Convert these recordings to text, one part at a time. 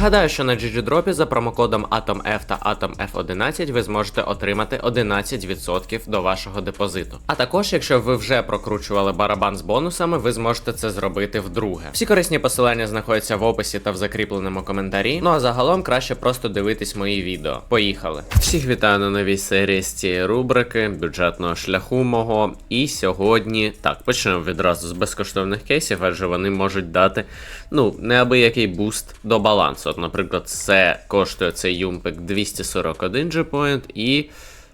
Нагадаю, що на GGDrop за промокодом AtomF та AtomF11 ви зможете отримати 11% до вашого депозиту. А також, якщо ви вже прокручували барабан з бонусами, ви зможете це зробити вдруге. Всі корисні посилання знаходяться в описі та в закріпленому коментарі. Ну а загалом краще просто дивитись мої відео. Поїхали! Всіх вітаю на новій серії з цієї рубрики бюджетного шляху мого. І сьогодні так почнемо відразу з безкоштовних кейсів, адже вони можуть дати ну неабиякий буст до балансу. От, наприклад, це коштує цей юмпик 241 G-Point і.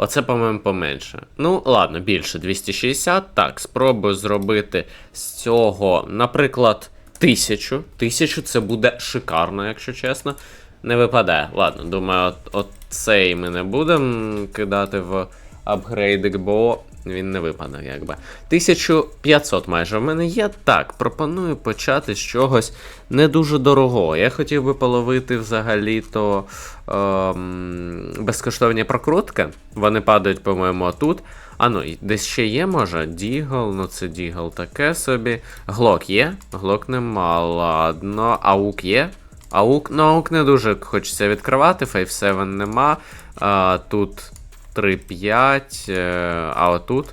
Оце, по-моєму, поменше. Ну, ладно, більше 260. Так, спробую зробити з цього, наприклад, 1000. 1000 це буде шикарно, якщо чесно. Не випадає. Ладно, думаю, от, от цей ми не будемо кидати в апгрейдик, бо він не випаде, якби. 1500 майже в мене є. Так, пропоную почати з чогось не дуже дорогого. Я хотів би половити взагалі-то ем, безкоштовні прокрутки. Вони падають, по-моєму, тут. А ну, десь ще є, може? Дігл, ну це Дігл таке собі. Глок є? Глок нема, ладно. Аук є? Аук, ну аук не дуже хочеться відкривати, Фейв 7 нема. А, тут 3-5, е, а отут.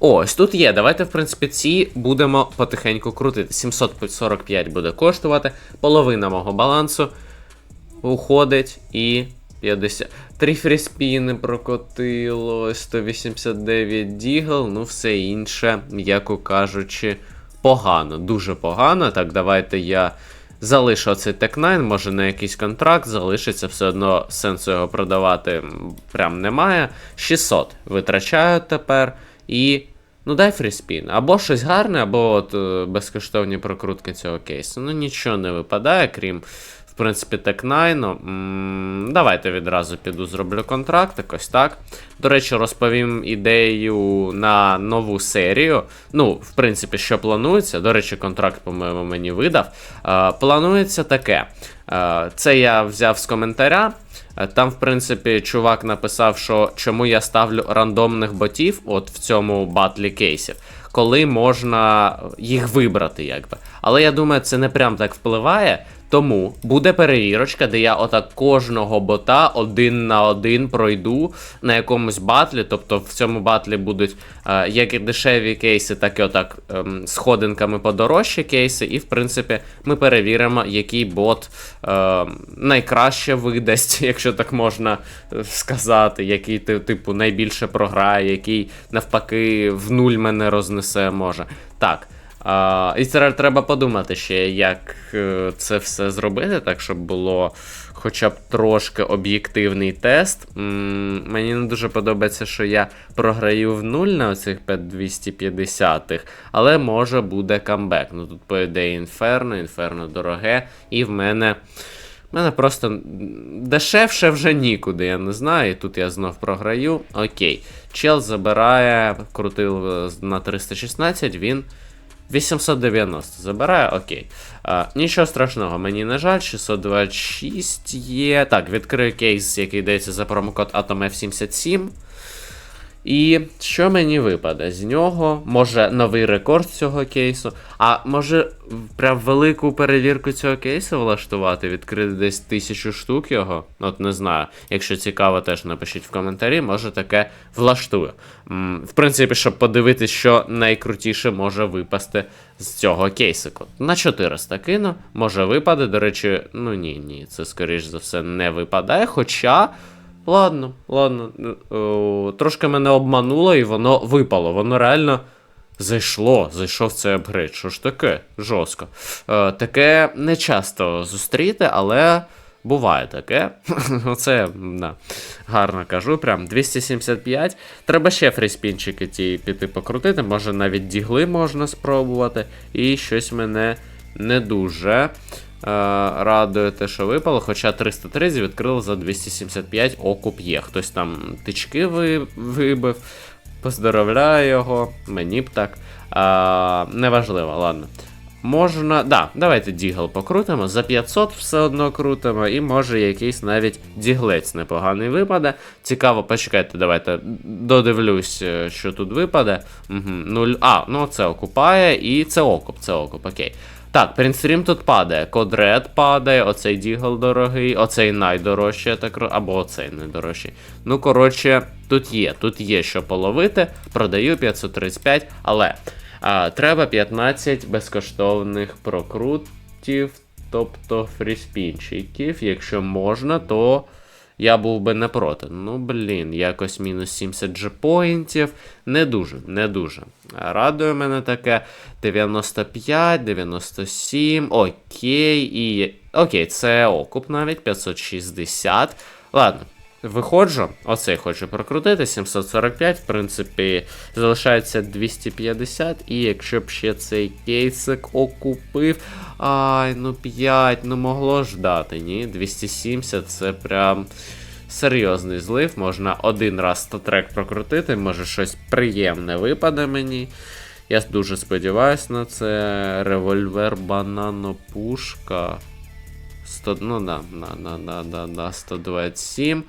Ось тут є. Давайте, в принципі, ці будемо потихеньку крутити. 745 буде коштувати. Половина мого балансу уходить і 50. Три фріспіни прокотило, 189 дігл, ну все інше, м'яко кажучи, погано, дуже погано. Так, давайте я залишу Tech 9, може на якийсь контракт залишиться, все одно сенсу його продавати прям немає. 600 витрачаю тепер і. Ну, дай фріспін. Або щось гарне, або от е, безкоштовні прокрутки цього кейсу. Ну, нічого не випадає, крім, принципі, Tech9. М, Давайте відразу піду зроблю контракт, якось так. До речі, розповім ідею на нову серію. Ну, в принципі, що планується. До речі, контракт, по-моєму, мені видав. Е, планується таке. Е, це я взяв з коментаря. Е, Там, в принципі, чувак написав, що чому я ставлю рандомних ботів от в цьому батлі кейсів, коли можна їх вибрати, якби. Але я думаю, це не прям так впливає. Тому буде перевірочка, де я отак кожного бота один на один пройду на якомусь батлі. Тобто в цьому батлі будуть е, як і дешеві кейси, так і отак ем, сходинками подорожчі кейси. І в принципі ми перевіримо, який бот е, найкраще видасть, якщо так можна е, сказати, який ти, типу найбільше програє, який навпаки в нуль мене рознесе може. Так. А, і треба подумати ще, як е, це все зробити, так щоб було хоча б трошки об'єктивний тест. Мені не дуже подобається, що я програю в нуль на оцих 5250-х, але може буде камбек. Ну тут, по ідеї, інферно, інферно дороге, і в мене. У мене просто дешевше вже нікуди, я не знаю. І тут я знов програю. Окей. Чел забирає, крутив е, на 316, він 890 забирає, окей. А, нічого страшного, мені не жаль, 626 є. Так, відкрию кейс, який йдеться за промокод AtomF77. І що мені випаде? З нього може новий рекорд цього кейсу. А може прям велику перевірку цього кейсу влаштувати, відкрити десь тисячу штук його. От не знаю. Якщо цікаво, теж напишіть в коментарі, може таке влаштую. В принципі, щоб подивитись, що найкрутіше може випасти з цього кейсику. На 400 кину, може випаде. До речі, ну ні, ні, це скоріш за все не випадає. Хоча. Ладно, ладно. О, трошки мене обмануло і воно випало. Воно реально зайшло, зайшов цей апгрейд. Що ж таке? Жорстко. Е, таке не часто зустріти, але буває таке. Оце да, гарно кажу. Прям 275. Треба ще фріспінчики ті піти покрутити. Може навіть дігли можна спробувати. І щось мене не дуже. Е, радує те, що випало, хоча 330 відкрили за 275 окуп є. Хтось там тички ви- вибив. Поздоровляю його, мені б так. А, неважливо, ладно. Можна. Да, давайте дігл покрутимо. За 500 все одно крутимо, і може якийсь навіть діглець непоганий випаде. Цікаво, почекайте, давайте додивлюсь, е, що тут випаде. Угу, нуль. А, ну це окупає, і це окуп, це окуп, окей. Так, принстрім тут падає. Кодред падає, оцей Дігл дорогий, оцей найдорожчий, я так або оцей найдорожчий. Ну, коротше, тут є, тут є що половити. Продаю 535, але а, треба 15 безкоштовних прокрутів, тобто фріспінчиків. Якщо можна, то я був би не проти. Ну, блін, якось мінус 70 джепоінтів. Не дуже, не дуже. Радує мене таке. 95, 97. Окей, і. Окей, це окуп навіть 560. Ладно. Виходжу, оцей хочу прокрутити, 745, в принципі, залишається 250, і якщо б ще цей кейсик окупив. Ай, ну 5, ну могло ж дати, ні? 270 це прям серйозний злив. Можна один раз 100 трек прокрутити, може щось приємне випаде мені. Я дуже сподіваюся на це. Револьвер бананопушка. 100, ну да, да, да, да, да, да, 127.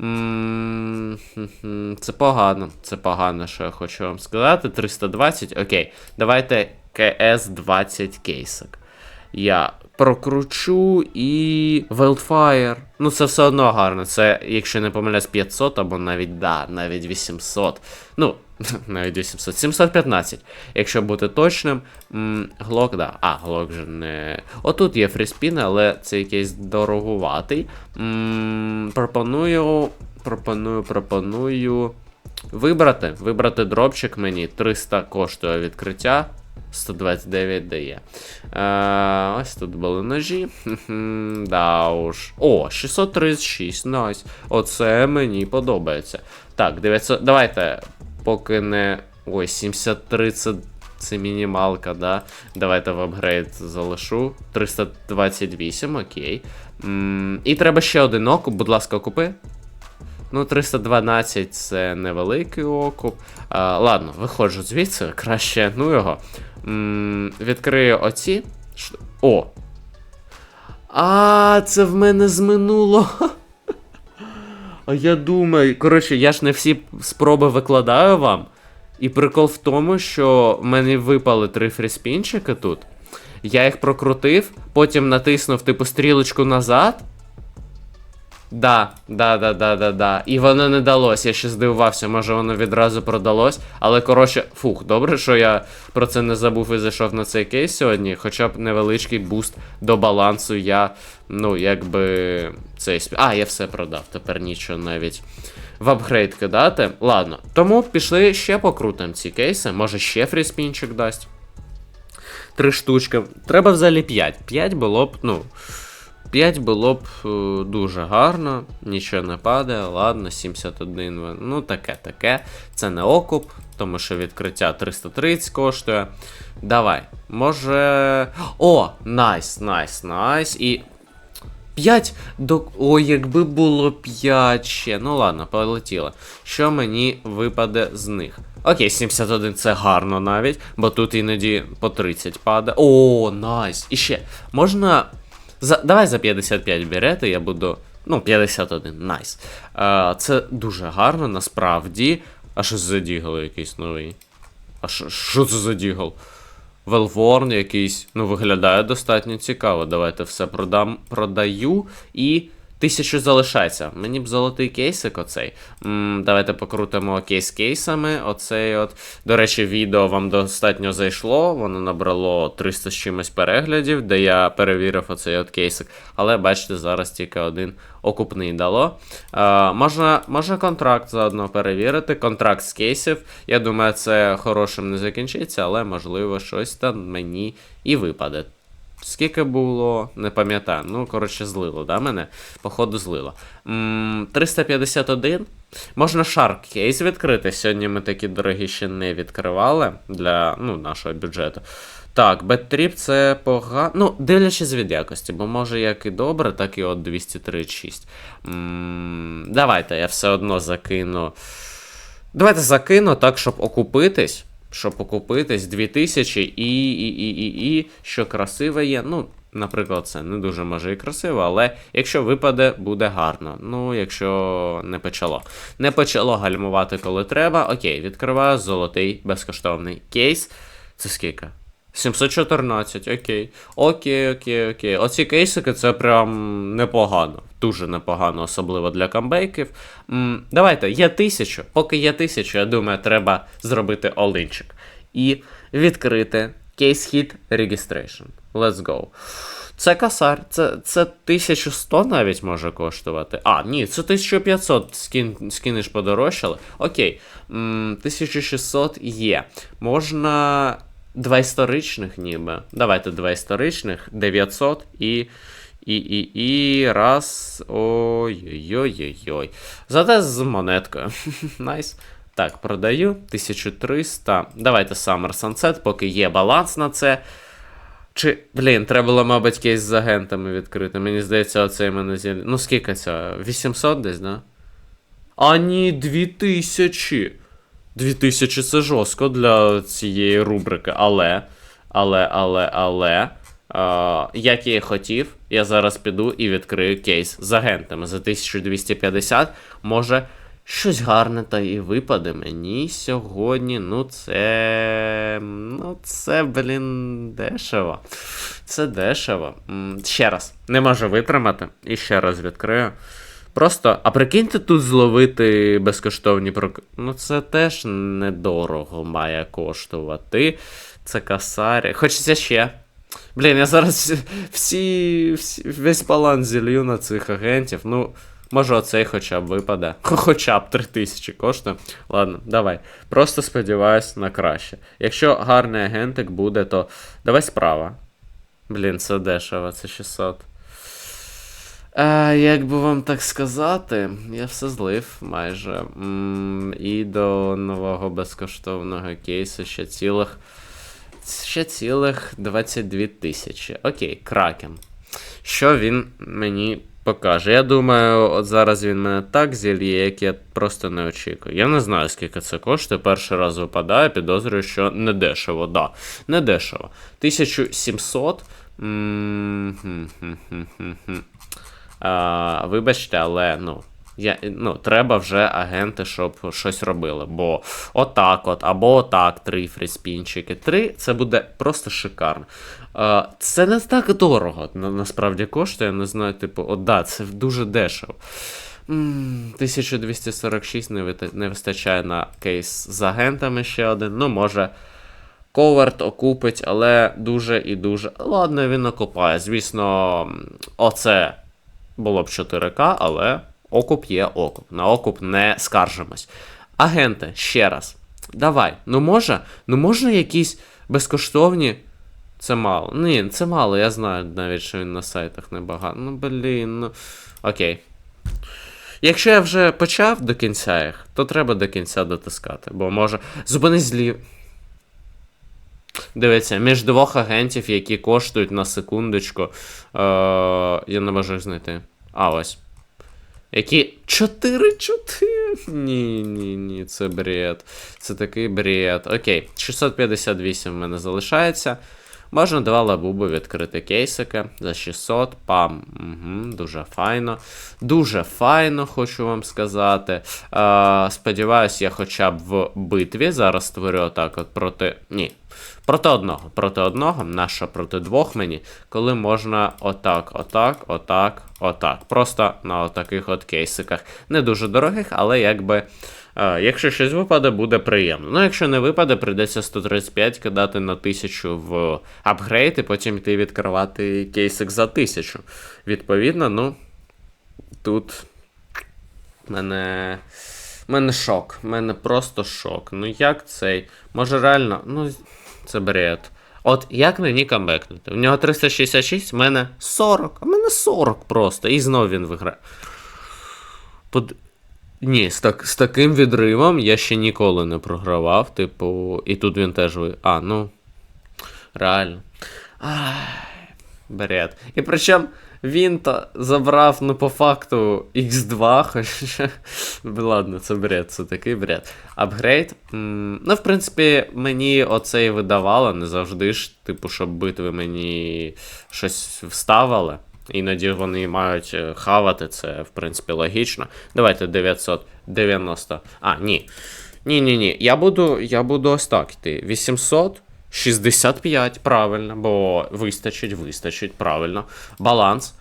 М, хм-хм, Це погано. Це погано, що я хочу вам сказати. 320. Окей. Давайте КС 20 кейсик. Я прокручу і. Wildfire. Ну, це все одно гарно. Це, якщо не помиляюсь, 500 або навіть да, навіть 800. Ну, навіть 800. 715. Якщо бути точним. Глок, да. А, глок вже не. Отут є фріспін, але це якийсь дорогуватий. Пропоную. Пропоную, пропоную. Вибрати. Вибрати дропчик мені. 300 коштує відкриття. 129 дає. Е, ось тут були ножі. Да уж. О, 636, найс. Оце мені подобається. Так, 900. Давайте, поки не. Ой, 73 це. Це мінімалка, да. Давайте в апгрейд залишу. 328, окей. М, і треба ще один окуп, будь ласка, купи. Ну, 312 це невеликий окуп. А, ладно, виходжу звідси, краще ну його. М, відкрию оці. Ш- О! А, це в мене з минулого. А я думаю, коротше, я ж не всі спроби викладаю вам. І прикол в тому, що в мене випали три фріспінчики тут. Я їх прокрутив, потім натиснув типу стрілочку назад. Да, да, да, да, да, да. І воно не далось. Я ще здивувався, може воно відразу продалось. Але коротше, фух, добре, що я про це не забув і зайшов на цей кейс сьогодні. Хоча б невеличкий буст до балансу я, ну, якби цей. А, я все продав. Тепер нічого навіть в апгрейд кидати. Ладно. Тому пішли ще покрутимо ці кейси. Може ще фріспінчик дасть. Три штучки. Треба взагалі 5. 5 було б, ну. 5 було б е, дуже гарно, нічого не падає, ладно, 71. Ну, таке, таке. Це не окуп, тому що відкриття 330 коштує. Давай. Може. О, найс, найс, найс. І. 5 до. Ой, якби було 5 ще. Ну ладно, полетіло. Що мені випаде з них? Окей, 71 це гарно навіть, бо тут іноді по 30 падає. О, найс. І ще. Можна. За, давай за 55 берете, я буду. Ну, 51, найс. Е, це дуже гарно, насправді. А що за дігл якийсь новий? А що це за дігл? Велворн якийсь, ну, виглядає достатньо цікаво. Давайте все продам, продаю і. Тисячу залишається. Мені б золотий кейсик оцей. м давайте покрутимо кейс кейсами. Оцей от. До речі, відео вам достатньо зайшло. Воно набрало 300 з чимось переглядів, де я перевірив оцей от кейсик. Але бачите, зараз тільки один окупний дало. Е, можна, можна контракт заодно перевірити. Контракт з кейсів. Я думаю, це хорошим не закінчиться, але можливо щось там мені і випаде. Скільки було, не пам'ятаю. Ну, коротше, злило, да, мене? Походу, злило. М, 351. Можна шарк кейс відкрити. Сьогодні ми такі дорогі ще не відкривали для ну, нашого бюджету. Так, Беттріп це погано. Ну, дивлячись від якості, бо може як і добре, так і от 236. М, давайте, я все одно закину. Давайте закину так, щоб окупитись. Щоб покупитись, 2000 і, і, і, і, і, що красиве є. Ну, наприклад, це не дуже може і красиво, але якщо випаде, буде гарно. Ну, якщо не почало. Не почало гальмувати, коли треба. Окей, відкриваю золотий безкоштовний кейс. Це скільки? 714, окей. Окей, окей, окей. Оці кейсики це прям непогано. Дуже непогано, особливо для камбейків. М, давайте, є тисячу. Поки є тисячу, я думаю, треба зробити олинчик. І відкрити Case Hit Registration. Let's go. Це косарь, це, це 1100 навіть може коштувати. А, ні, це 1500 скін, скіни ж подорожчали. Окей. М, 1600 є. Можна. Два історичних ніби. Давайте два історичних, 900 і. І, і, і раз. Ой-ой-ой-ой. Зате з монеткою. Найс. Так, продаю 1300. Давайте Summer Sunset, поки є баланс на це. Чи, блін, треба було, мабуть, кейс з агентами відкрити. Мені здається, оцей мене зі... Ну, скільки це? 800 десь, да? А ні, 2000. 2000 це жорстко для цієї рубрики. Але, але, але, але. А, як я і хотів, я зараз піду і відкрию кейс з агентами за 1250. Може, щось гарне та і випаде мені сьогодні. Ну, це. Ну, це, блін, дешево. Це дешево. Ще раз, не можу витримати. І ще раз відкрию. Просто, а прикиньте тут зловити безкоштовні прок... Ну, це теж недорого має коштувати. Це касарі. Хочеться ще. Блін, я зараз всі, всі весь баланс зілью на цих агентів. Ну, може оцей хоча б випаде. Хоча б 3000 коштує. Ладно, давай. Просто сподіваюсь на краще. Якщо гарний агентик буде, то давай справа. Блін, це дешево, це 600. А, як би вам так сказати, я все злив майже. М, і до нового безкоштовного кейсу ще цілих. Ще цілих 22 тисячі. Окей, кракен. Що він мені покаже? Я думаю, от зараз він мене так зільє, як я просто не очікую. Я не знаю, скільки це коштує. Перший раз випадає, підозрюю, що не дешево, да. Не дешево. 1700. М, хм-хм-хм-хм-хм. Вибачте, але ну. Я, ну, треба вже агенти, щоб щось робили. Бо отак от, або отак, три фріспінчики. Три це буде просто шикарно. А, це не так дорого, на, насправді коштує. Не знаю, типу, от да, це дуже дешево. 1246 не, вистачає на кейс з агентами ще один. Ну, може. Коверт окупить, але дуже і дуже. Ладно, він окупає. Звісно, оце було б 4К, але окуп є окуп. На окуп не скаржимось. Агенти, ще раз. Давай. Ну може, ну можна якісь безкоштовні. Це мало. Ні, це мало, я знаю навіть, що він на сайтах небагато. Ну, блін, ну. Окей. Якщо я вже почав до кінця їх, то треба до кінця дотискати. Бо може. Зупинись злів. Дивіться, між двох агентів, які коштують на секундочку. Е, я не можу їх знайти. А, ось. Які 4-4? Ні, ні, ні, це бред. Це такий бред. Окей, 658 в мене залишається. Можна два лабуби відкрити кейсики за 600. Пам. Угу, дуже файно. Дуже файно, хочу вам сказати. Е, сподіваюсь, я хоча б в битві зараз створю отак от проти. Ні. Проти одного. Проти одного, наша проти двох мені, коли можна отак, отак, отак, отак. Просто на отаких от кейсиках. Не дуже дорогих, але якби. Е, якщо щось випаде, буде приємно. Ну, якщо не випаде, прийдеться 135 кидати на 1000 в апгрейд, і потім йти відкривати кейсик за 1000. Відповідно, ну. Тут. Мене. Мене шок. Мене просто шок. Ну як цей? Може реально. Ну, це бред. От як мені камбекнути? У нього 366, в мене 40. А в мене 40 просто. І знов він виграє. Под... Ні, з, так, з таким відривом я ще ніколи не програвав. Типу, і тут він теж ви. А, ну. Реально. Ай, бред. І причому він то забрав, ну, по факту, X2, хоча. Ладно, це бред, це такий бред. Апгрейд. Ну, в принципі, мені оце і видавало, не завжди ж, типу, щоб битви мені щось вставили. Іноді вони мають е, хавати, це, в принципі, логічно. Давайте 990. А, ні. Ні, ні. Я буду, я буду ось так йти. 800, 65, правильно, бо вистачить, вистачить, правильно. Баланс.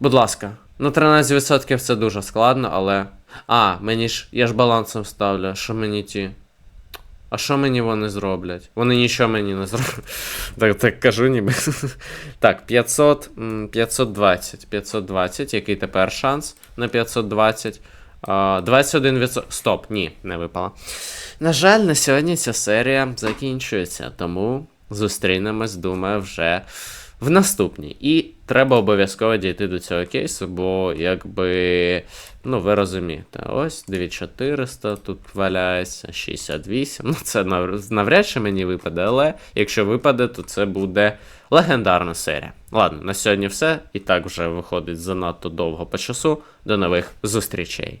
Будь ласка, ну 13% це дуже складно, але. А, мені ж. Я ж балансом ставлю, що мені ті. А що мені вони зроблять? Вони нічого мені не зроблять. Так, так кажу ніби. Так, 500, 520. 520, який тепер шанс на 520? 21%. Стоп, ні, не випало. На жаль, на сьогодні ця серія закінчується, тому зустрінемось, думаю, вже в наступній. І треба обов'язково дійти до цього кейсу, бо якби. Ну, ви розумієте, ось 9400 тут валяється, 68. Ну, це навряд чи мені випаде, але якщо випаде, то це буде легендарна серія. Ладно, на сьогодні все. І так вже виходить занадто довго по часу. До нових зустрічей.